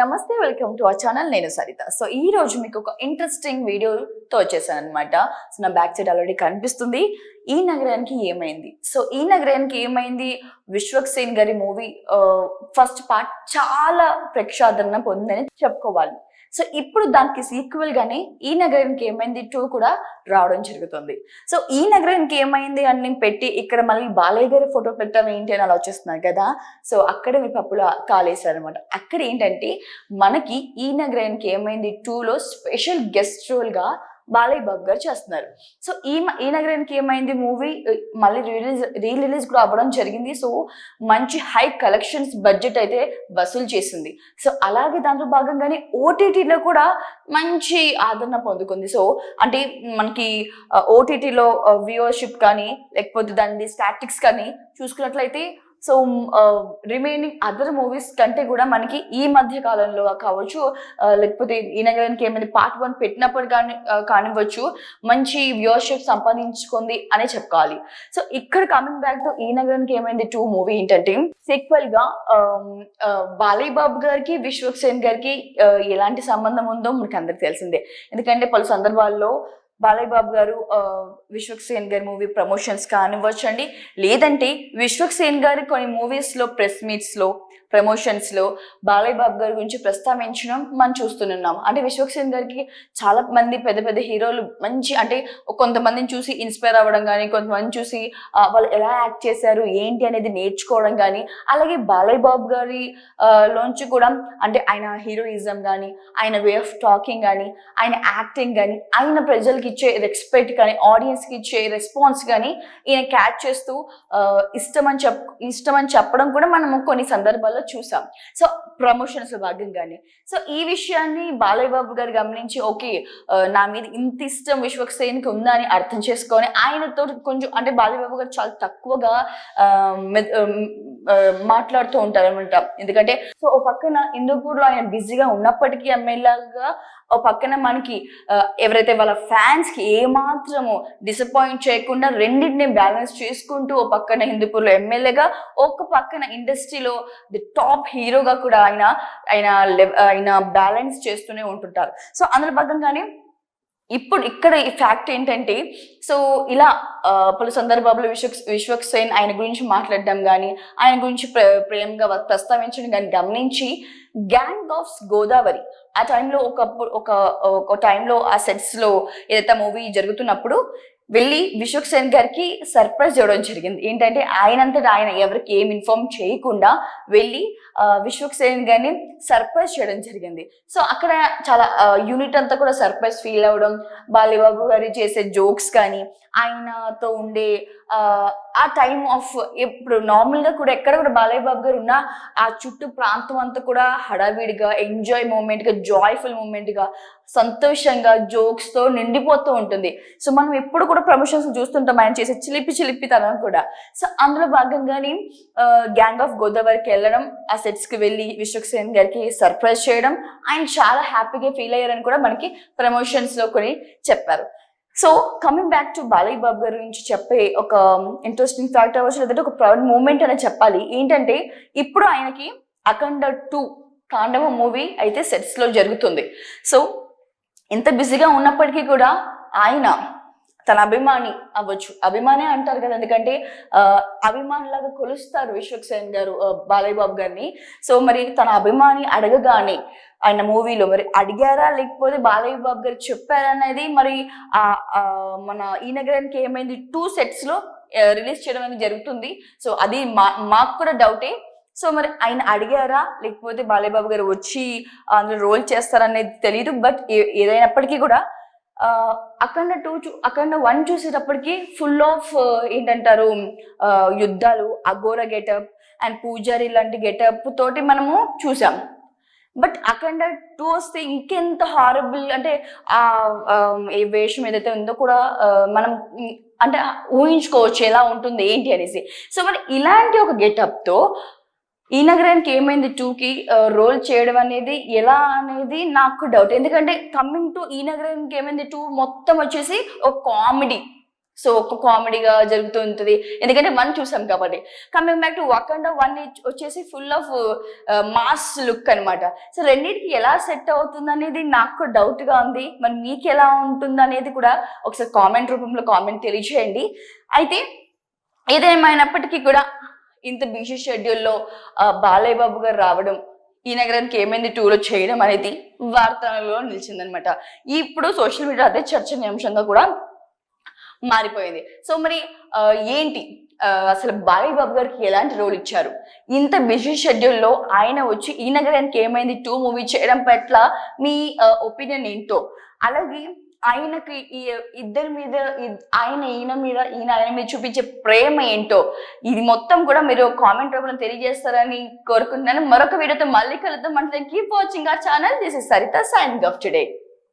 నమస్తే welcome to our channel. నేను Saritha. So ఈ రోజు మీకు ఒక ఇంట్రెస్టింగ్ వీడియోతో వచ్చేసాను అనమాట సో నా బ్యాక్ సైడ్ ఆల్రెడీ కనిపిస్తుంది. ఈ నగరానికి ఏమైంది? సో ఈ నగరానికి ఏమైంది? విశ్వక్ సేన్ గారి మూవీ ఫస్ట్ పార్ట్ చాలా ప్రక్షాదరణ పొందిందని చెప్పుకోవాలి. సో ఇప్పుడు దానికి సీక్వెల్ గానే ఈ నగరానికి ఏమైంది? టూ కూడా రావడం జరుగుతుంది. సో ఈ నగరానికి ఏమైంది అని నేను పెట్టి ఇక్కడ మళ్ళీ బాలయ్య గారి ఫోటో పెట్టడం ఏంటి అని ఆలోచిస్తున్నారు కదా? సో అక్కడ మీ పప్పులు కాలేశారు అనమాట అక్కడ ఏంటంటే మనకి ఈ నగరానికి ఏమైంది? టూలో స్పెషల్ గెస్ట్ రోల్గా బాలయ్య బాబు గారు చేస్తున్నారు. సో ఈ ఈ నగరానికి ఏమైంది మూవీ? మళ్ళీ రిలీజ్ రీ రిలీజ్ కూడా అవ్వడం జరిగింది. సో మంచి హై కలెక్షన్స్ బడ్జెట్ అయితే వసూలు చేసింది. సో అలాగే దాంట్లో భాగంగానే ఓటీటీలో కూడా మంచి ఆదరణ పొందుకుంది. సో అంటే మనకి ఓటీటీలో వ్యూవర్షిప్ కానీ లేకపోతే దాని స్టాటిక్స్ కానీ చూసుకున్నట్లయితే సో రిమైనింగ్ అదర్ మూవీస్ కంటే కూడా మనకి ఈ మధ్య కాలంలో కావచ్చు uh, లేకపోతే ఈ నగరానికి ఏమైనా పార్ట్ వన్ పెట్టినప్పుడు కానీ uh, కానివ్వచ్చు మంచి వ్యూవర్షిప్ సంపాదించుకుంది అనే చెప్పుకోవాలి. సో ఇక్కడ కమింగ్ బ్యాక్ టు ఈ నగరానికి ఏమైంది? టూ మూవీ ఏంటంటే సీక్వెల్గా um, uh, ఆమ్, బాలయ్య బాబు గారికి విశ్వక్ సేన్ గారికి ఎలాంటి సంబంధం ఉందో మనకి అందరికి తెలిసిందే. ఎందుకంటే పలు సందర్భాల్లో బాలయ్య బాబు గారు ఆ, విశ్వక్ సేన్ గారి మూవీ ప్రమోషన్స్ కానివ్వచ్చండి. లేదంటే విశ్వక్ సేన్ కొన్ని మూవీస్లో ప్రెస్ మీట్స్లో ప్రమోషన్స్లో బాలయ్య బాబు గారి గురించి ప్రస్తావించడం మనం చూస్తున్నాం. అంటే విశ్వక్సేన్ గారికి చాలా మంది పెద్ద పెద్ద హీరోలు మంచి అంటే కొంతమందిని చూసి ఇన్స్పైర్ అవ్వడం కానీ కొంతమంది చూసి వాళ్ళు ఎలా యాక్ట్ చేశారు ఏంటి అనేది నేర్చుకోవడం కానీ అలాగే బాలయ్య బాబు గారి లోంచి కూడా అంటే ఆయన హీరోయిజం కానీ ఆయన వే ఆఫ్ టాకింగ్ కానీ ఆయన యాక్టింగ్ కానీ ఆయన ప్రజలకి ఇచ్చే రెస్పెక్ట్ కానీ ఆడియన్స్కి ఇచ్చే రెస్పాన్స్ కానీ ఈయన క్యాచ్ చేస్తూ ఇష్టమని చెప్ ఇష్టమని చెప్పడం కూడా మనము కొన్ని సందర్భాల్లో చూసాం. సో ప్రమోషన్స్ భాగంగానే. సో ఈ విషయాన్ని బాలయ్య బాబు గారు గమనించి ఓకే నా మీద ఇంత ఇష్టం విశ్వక్ సేన్కి ఉందా అని అర్థం చేసుకొని ఆయనతో కొంచెం అంటే బాలయ్య బాబు గారు చాలా తక్కువగా ఆ, మె- మాట్లాడుతూ ఉంటారు అనమాట ఎందుకంటే సో ఓ పక్కన హిందూపూర్లో ఆయన బిజీగా ఉన్నప్పటికీ ఎమ్మెల్యేగా ఓ పక్కన మనకి ఎవరైతే వాళ్ళ ఫ్యాన్స్కి ఏమాత్రము డిసప్పాయింట్ చేయకుండా రెండింటిని బ్యాలెన్స్ చేసుకుంటూ ఓ పక్కన హిందూపూర్లో ఎమ్మెల్యేగా ఒక పక్కన ఇండస్ట్రీలో ది టాప్ హీరోగా కూడా ఆయన ఆయన ఆయన బ్యాలెన్స్ చేస్తూనే ఉంటుంటారు. సో అందులో భాగంగానే ఇప్పుడు ఇక్కడ ఈ ఫ్యాక్ట్ ఏంటంటే సో ఇలా పలు సందర్భాల్లో విశ్వక్ విశ్వక్ సేన్ ఆయన గురించి మాట్లాడడం కానీ ఆయన గురించి ప్రేమగా ప్రస్తావించడం కానీ గమనించి గ్యాంగ్ ఆఫ్ గోదావరి ఆ టైంలో ఒకప్పుడు ఒక ఒక టైంలో ఆ సెట్స్లో ఏదైతే మూవీ జరుగుతున్నప్పుడు వెళ్ళి విశ్వక్ సేన్ గారికి సర్ప్రైజ్ ఇవ్వడం జరిగింది. ఏంటంటే ఆయనంతటా ఆయన ఎవరికి ఏం ఇన్ఫార్మ్ చేయకుండా వెళ్ళి విశ్వక్ సేన్ గారిని సర్ప్రైజ్ చేయడం జరిగింది. సో అక్కడ చాలా యూనిట్ అంతా కూడా సర్ప్రైజ్ ఫీల్ అవ్వడం బాలీబాబు గారి చేసే జోక్స్ కానీ ఆయనతో ఉండే ఆ, ఆ టైం ఆఫ్ ఇప్పుడు నార్మల్గా కూడా ఎక్కడ కూడా బాలయ్య బాబు గారు ఉన్న ఆ చుట్టూ ప్రాంతం అంతా కూడా హడావిడిగా ఎంజాయ్ మూమెంట్గా జాయ్ఫుల్ మూమెంట్గా సంతోషంగా జోక్స్తో నిండిపోతూ ఉంటుంది. సో మనం ఎప్పుడు కూడా ప్రమోషన్స్ చూస్తుంటాం ఆయన చేసే చిలిపి చిలిపితనం కూడా. సో అందులో భాగంగానే గ్యాంగ్ ఆఫ్ గోదావరికి వెళ్ళడం ఆ సెట్స్కి వెళ్ళి విశ్వక్ సేన్ గారికి సర్ప్రైజ్ చేయడం ఆయన చాలా హ్యాపీగా ఫీల్ అయ్యారని కూడా మనకి ప్రమోషన్స్లో కొన్ని చెప్పారు. So coming back to Balayya Babu గారి గురించి చెప్పే ఒక ఇంట్రెస్టింగ్ ఫ్యాక్ట్ అవ్వచ్చు లేదంటే ఒక ప్రౌడ్ మూమెంట్ అనే చెప్పాలి. ఏంటంటే ఇప్పుడు ఆయనకి అఖండ టూ కాండవ మూవీ అయితే సెట్స్లో జరుగుతుంది. సో ఎంత బిజీగా ఉన్నప్పటికీ కూడా ఆయన తన అభిమాని అవ్వచ్చు. అభిమానే అంటారు కదా ఎందుకంటే అభిమానులాగా అభిమానిలాగా కొలుస్తారు విశ్వక్ సేన్ గారు ఆ, బాలయ్య బాబు గారిని. సో మరి తన అభిమాని అడగగానే ఆయన మూవీలో మరి అడిగారా? లేకపోతే బాలయ్య బాబు గారు చెప్పారనేది మరి ఆ మన ఈ నగరానికి ఏమైంది? టూ సెట్స్లో రిలీజ్ చేయడం అనేది జరుగుతుంది. సో అది మా మాకు కూడా డౌటే. సో మరి ఆయన అడిగారా? లేకపోతే బాలయ్య బాబు గారు వచ్చి అందులో రోల్ చేస్తారనేది తెలియదు బట్ ఏదైనప్పటికీ కూడా అఖండ టూ చూ అఖండ వన్ చూసేటప్పటికి ఫుల్ ఆఫ్ ఏంటంటారు యుద్ధాలు అఘోర గెటప్ అండ్ పూజారి లాంటి గెటప్ తోటి మనము చూసాం. బట్ అఖండ టూ వస్తే ఇంకెంత హారబుల్ అంటే ఆ ఏ వేషం ఏదైతే ఉందో కూడా మనం అంటే ఊహించుకోవచ్చు ఎలా ఉంటుంది ఏంటి అనేసి. సో మరి ఇలాంటి ఒక గెటప్తో ఈ నగరానికి ఏమైంది? టూకి రోల్ చేయడం అనేది ఎలా అనేది నాకు డౌట్ ఎందుకంటే కమింగ్ టు ఈ నగరానికి ఏమైంది? టూ మొత్తం వచ్చేసి ఒక కామెడీ సో ఒక కామెడీగా జరుగుతూ ఉంటుంది. ఎందుకంటే వన్ చూసాం కాబట్టి. Coming back to Akhanda one వచ్చేసి ఫుల్ ఆఫ్ మాస్ లుక్ అనమాట సో రెండింటికి ఎలా సెట్ అవుతుంది అనేది నాకు డౌట్గా ఉంది. మరి మీకు ఎలా ఉంటుంది అనేది కూడా ఒకసారి కామెంట్ రూపంలో కామెంట్ తెలియజేయండి అయితే ఏదేమైనప్పటికీ కూడా ఇంత బిజీ షెడ్యూల్లో బాలయ్య బాబు గారు రావడం ఈ నగరానికి ఏమైంది టూర్ చేయడం అనేది వార్తలలో నిలిచిందనమాట. ఇప్పుడు సోషల్ మీడియా అదే చర్చనీయాంశంగా కూడా మారిపోయింది. సో మరి ఏంటి? అసలు బాలయ్య బాబు గారికి ఎలాంటి రోల్ ఇచ్చారు? ఇంత బిజీ షెడ్యూల్లో ఆయన వచ్చి ఈ నగరానికి ఏమైంది? టూ మూవీ చేయడం పట్ల మీ ఒపీనియన్ ఏంటో? అలాగే ఆయనకి ఈ ఇద్దరి మీద ఆయన ఈయన మీద ఈయన ఆయన మీద చూపించే ప్రేమ ఏంటో ఇది మొత్తం కూడా మీరు కామెంట్ రూపంలో తెలియజేస్తారని కోరుకుంటున్నాను. మరొక వీడియోతో మళ్ళీ కలుద్దాం. అంటే కీప్ వాచింగ్ ఆ channel this is Saritha sign off today